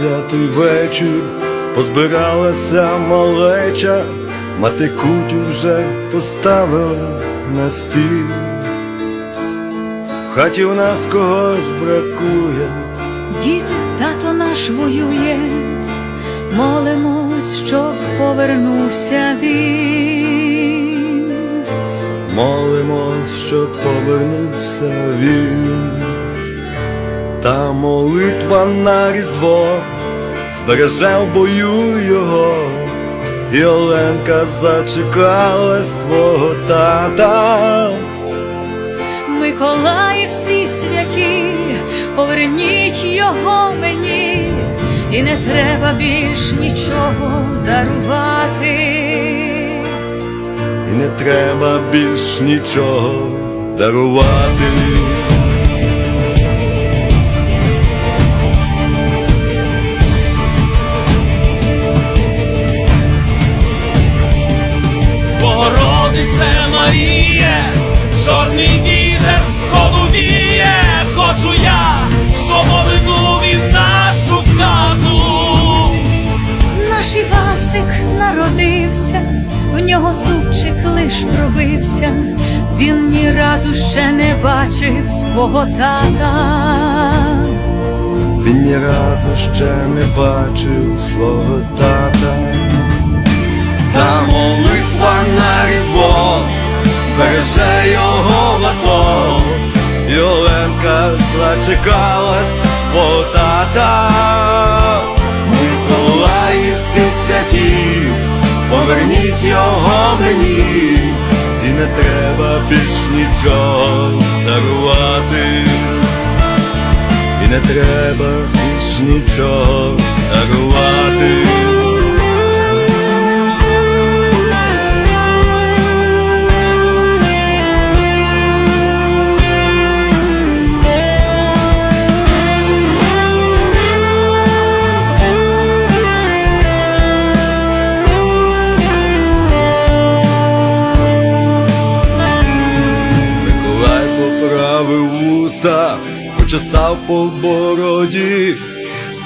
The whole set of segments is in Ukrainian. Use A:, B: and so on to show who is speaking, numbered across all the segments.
A: Святий вечір позбиралася малеча, мати кутю вже поставила на стіл. В хаті у нас когось бракує,
B: Діти, тато наш воює, молимось, щоб повернувся він.
A: молимось, щоб повернувся він. Та молитва на різдво збереже в бою його, і Оленка зачекала свого тата.
B: Миколаї всі святі, поверніть його мені, і не треба більш нічого дарувати.
A: І не треба більш нічого дарувати.
B: Нього лиш пробився, він ні разу ще не бачив свого тата.
A: Він ні разу ще не бачив свого тата. Та молитва на різдво збереже його в АТО. І Оленка свого тата. Мені, і не треба більш нічого дарувати. І не треба більш нічого дарувати. Почесав по бороді.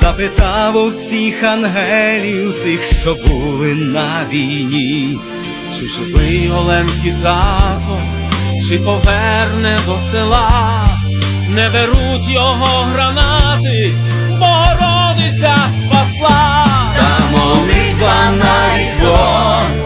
C: Запитав у всіх ангелів тих, що були на війні.
D: Чи живий Оленки тато, чи поверне до села, не беруть його гранати, Богородиця спасла.
C: Та молитва на різдво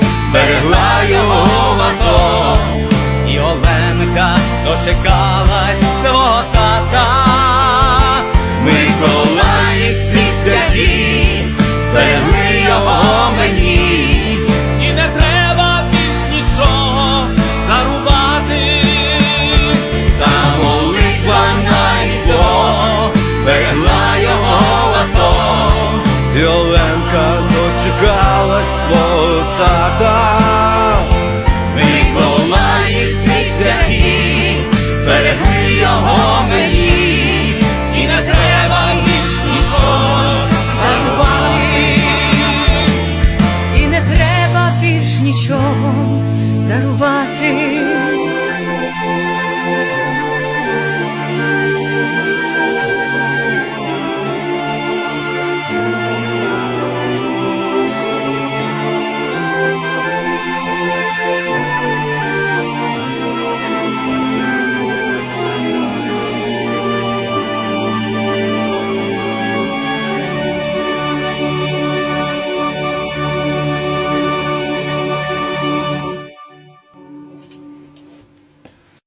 A: тата.
C: Миколаї всі святі, зберегли його мені, і не треба більш нічого дарувати.
B: І не треба більш нічого дарувати.